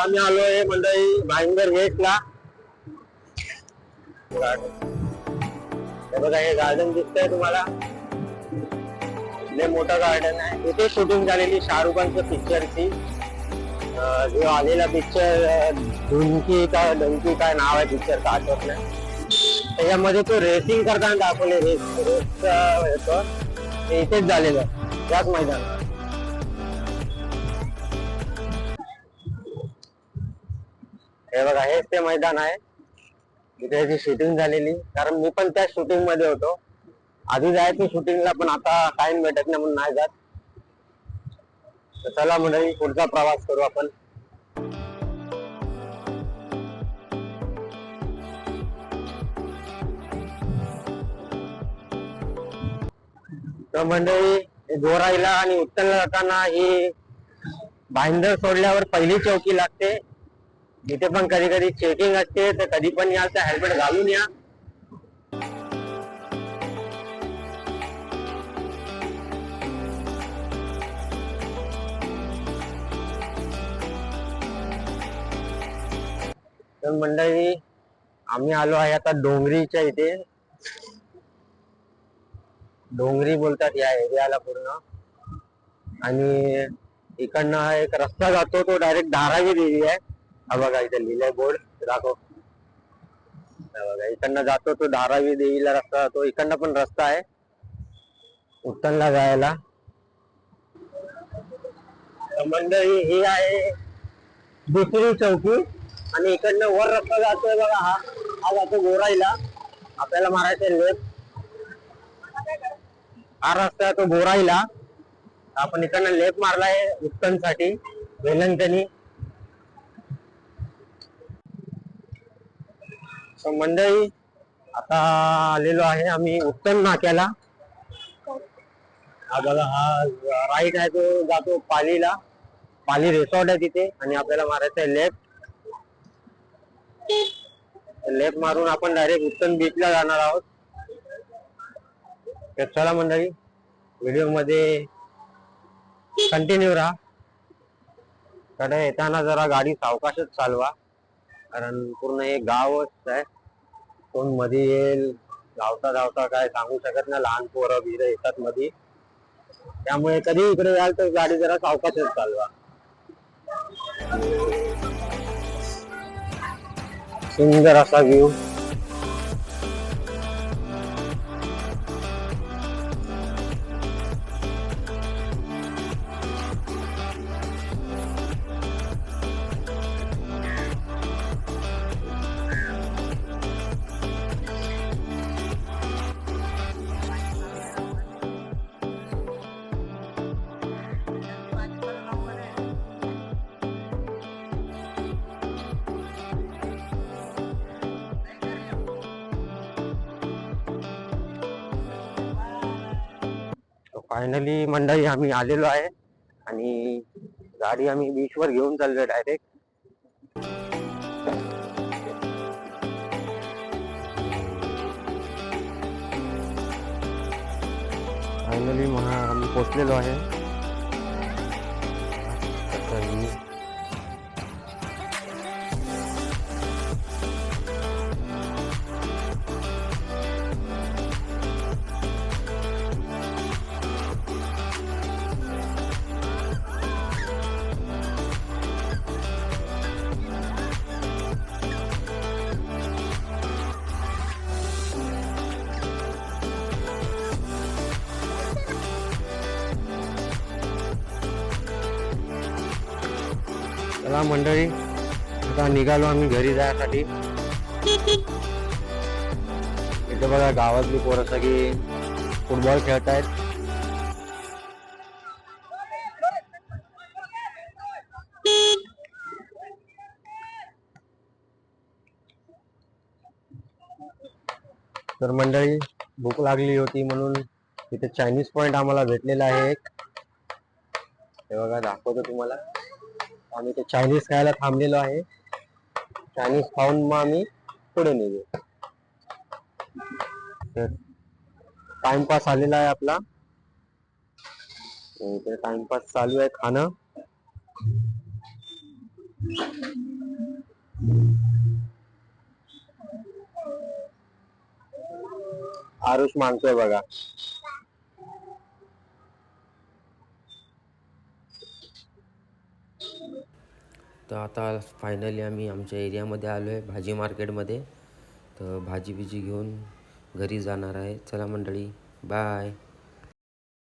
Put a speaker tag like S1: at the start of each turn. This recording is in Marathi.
S1: आम्ही आम्ही आहे मंडळी भाईंदर गेटला. बघा हे गार्डन दिसतंय तुम्हाला. लय मोठं गार्डन आहे. इथे शूटिंग झालेली शाहरुख खानच्या पिक्चरची जो आलेला पिक्चर धुनकी का डंकी काय नाव आहे पिक्चरचं आठवत नाही. त्याच्यामध्ये तो रेसिंग करताना दाखवले रेस रेस ह्याचं ते. इथेच झालेलं त्याच मैदानात. हे बघा हेच ते मैदान आहे. तिथे याची शूटिंग झालेली. कारण मी पण त्या शूटिंगमध्ये होतो. आधी जायचं शूटिंगला पण आता टाइम भेटत नाही म्हणून नाही जात. तर चला मंडळी पुढचा प्रवास करू आपण. तर मंडळी गोराईला आणि उत्तरला जाताना ही भाईंदर सोडल्यावर पहिली चौकी लागते. इथे पण कधी कधी चेकिंग असते तर कधी पण या हेल्मेट घालून या. तर मंडळी आम्ही आलो आहे आता डोंगरीच्या इथे. डोंगरी बोलतात या एरियाला पूर्ण. आणि इकडनं एक रस्ता जातो तो डायरेक्ट धारावी देवी आहे. हा बघा इथे लिहिलंय बोर्ड. दाखव. हा बघा इकडनं जातो तो धारावी देवीला रस्ता जातो. इकडनं पण रस्ता आहे. उत्तनला जायला. मंडळी ही आहे दुसरी चौकी. आणि इकडनं वर रस्ता जातोय बघा हा. हा जातो गोराईला. आपल्याला मारायचं लेफ्ट. हा रस्ता आहे तो गोराईला. आपण इकडनं लेफ्ट मारलाय उत्तनसाठी. साठी मंडळी आता आलेलो आहे आम्ही उत्तम नाक्याला. हा बघा हा राईट आहे तो जातो पालीला. पाली रिसॉर्ट आहे तिथे आणि आपल्याला मारायचं आहे लेफ्ट लेफ्ट मारून आपण डायरेक्ट उत्तम बीचला जाणार आहोत. तर चला मंडळी व्हिडिओमध्ये कंटिन्यू राहा. कडे येताना जरा गाडी सावकाशच चालवा. कारण पूर्ण हे गावच आहे. कोणमध्ये येईल धावता धावता काय सांगू शकत नाही. लहान पोरं बिरं येतात मध्ये त्यामुळे कधी इकडे याल तर गाडी जरा सावकाशच चालवा. सुंदर असा व्ह्यू फायनली मंडळी आम्ही आलेलो आहे आणि गाडी आम्ही बीचवर घेऊन चाललोय डायरेक्ट फायनली महा आम्ही पोचलेलो आहे. चला मंडळी आता निघालो आम्ही घरी जायसाठी. इथे बघा गावातली पोरं सगळी फुटबॉल खेळतायत. तर मंडळी भूक लागली होती म्हणून इथे चायनीज पॉइंट आम्हाला भेटलेला आहे एक. हे बघा दाखवतो तुम्हाला. आम्ही ते चायनीज खायला थांबलेलो आहे. चायनीज खाऊन मग आम्ही पुढे निघू. तर टाइमपास आलेला आहे आपला. इथे टाइमपास चालू आहे खाणं. आरुष मानतोय बघा.
S2: तर आता फायनली आम्ही आमच्या एरियामध्ये आलो आहे भाजी मार्केटमध्ये. तर भाजी बिजी घेऊन घरी जाणार आहे. चला मंडळी बाय